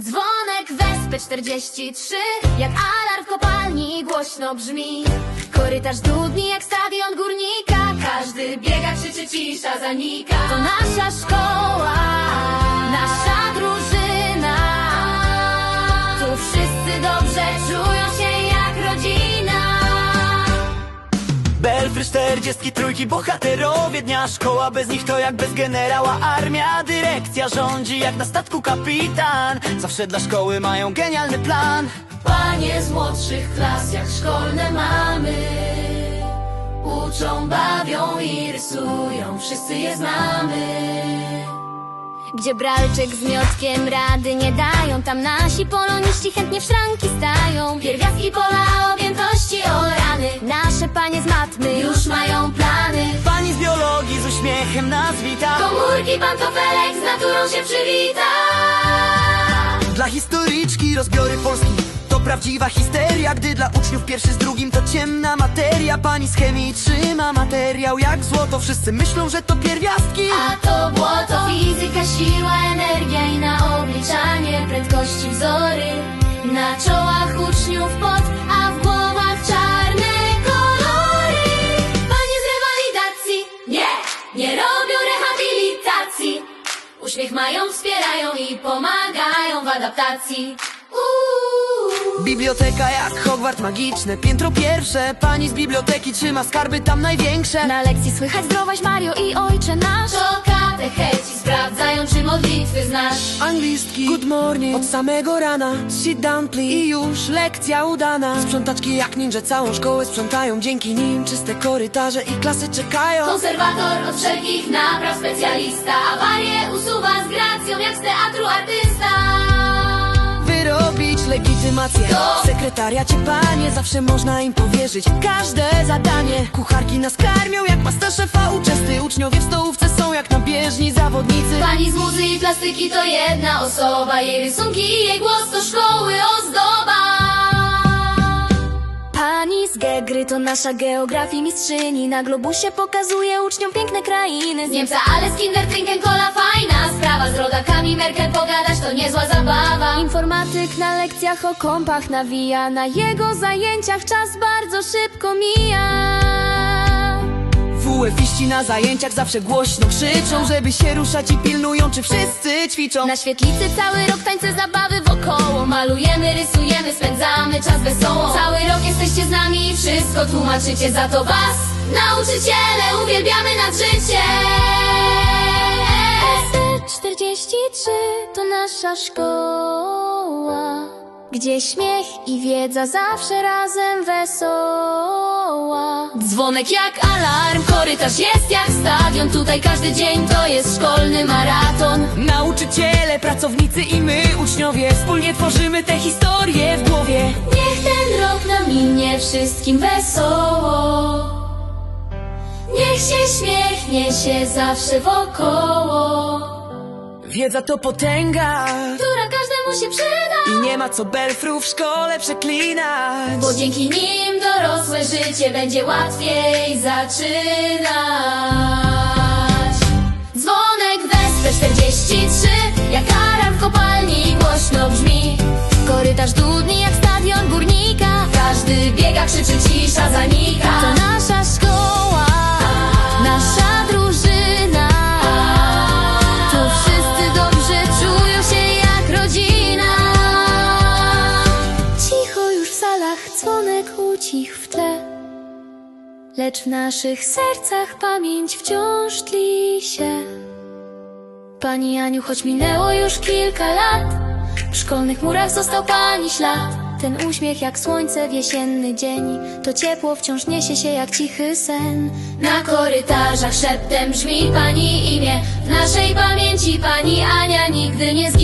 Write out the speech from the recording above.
Dzwonek wespy 43 Jak alarm w kopalni głośno brzmi. Korytarz dudni jak stadion górnika. Każdy biega, krzyczy, cisza zanika. To nasza szkoła Nasza drużyna Belfry 43 bohaterowie dnia. Szkoła bez nich to jak bez generała. Armia, dyrekcja rządzi jak na statku kapitan. Zawsze dla szkoły mają genialny plan. Panie z młodszych klas, jak szkolne mamy. Uczą, bawią i rysują, wszyscy je znamy. Gdzie bralczyk z miotkiem rady nie dają Tam nasi poloniści chętnie w szranki stają. Pierwiastki pola objętości o Nasze panie z matmy już mają plany. Pani z biologii z uśmiechem nas wita. Komórki pantofelek z naturą się przywita. Dla historyczki rozbiory Polski. To prawdziwa histeria Gdy dla uczniów pierwszy z drugim to ciemna materia. Pani z chemii trzyma materiał jak złoto. Wszyscy myślą, że to pierwiastki. A to błoto. Fizyka, siła, energia i na obliczanie prędkości wzory. Na czołach uczniów pot, Uśmiech mają, wspierają i pomagają w adaptacji. Uuu. Biblioteka jak Hogwart magiczne Piętro pierwsze. Pani z biblioteki trzyma skarby tam największe. Na lekcji słychać zdrowaś Mario i Ojcze Nasz. To katecheci sprawdzają, czy modlitwy znasz. Anglistki. Good morning. Od samego rana. Sit down please. I już lekcja udana. Sprzątaczki jak ninja całą szkołę sprzątają. Dzięki nim czyste korytarze i klasy czekają. Konserwator od wszelkich napraw specjalista. Awarię usuwa z gracją jak z teatru artysta. Wyrobić legitymację. W sekretariacie panie Zawsze można im powierzyć Każde zadanie. Kucharki nas karmią jak masterchefa uczesty. Uczniowie w stołówce są jak na bieżni zawodnicy. Pani z muzy i plastyki to jedna osoba. Jej rysunki i jej głos to szkoły ozdoba. Pani z Gegry to nasza geografii mistrzyni. Na globusie pokazuje uczniom piękne krainy. Z Niemca, ale z Kindertrinken kola fajna Sprawa. Z rodakami Merkel pogadać to niezła zabawa. Informatyk na lekcjach o kompach nawija. Na jego zajęciach czas bardzo szybko mija WF-iści na zajęciach zawsze głośno krzyczą Żeby się ruszać i pilnują czy wszyscy ćwiczą. Na świetlicy cały rok tańce zabawy wokoło. Malujemy, rysujemy, spędzamy czas wesoło. Cały rok jesteście z nami i wszystko tłumaczycie Za to was, nauczyciele, uwielbiamy nad życie. ST43 to nasza szkoła Gdzie śmiech i wiedza zawsze razem wesoła Dzwonek jak alarm, korytarz jest jak stadion. Tutaj każdy dzień to jest szkolny maraton. Nauczyciele, pracownicy i my, uczniowie Wspólnie tworzymy te historie w głowie. Niech ten rok nam minie wszystkim wesoło. Niech się śmiechnie się zawsze wokoło. Wiedza to potęga Która każdemu się przyda. I nie ma co belfrów w szkole przeklinać. Bo dzięki nim dorosłe życie będzie łatwiej zaczynać. Dzwonek wespę 43 Jak alarm w kopalni głośno brzmi. Korytarz dudni jak stadion górnika Każdy biega, krzyczy, cisza zanika. To nasza szkoła Nasza drużyna. Tu wszyscy dobrze czują się jak rodzina. Cicho już w salach, dzwonek ucichł w tle. Lecz w naszych sercach pamięć wciąż tli się. Pani Aniu, choć minęło już kilka lat W szkolnych murach został pani ślad. Ten uśmiech jak słońce w jesienny dzień To ciepło wciąż niesie się jak cichy sen. Na korytarzach szeptem brzmi pani imię. W naszej pamięci pani Ania nigdy nie zginie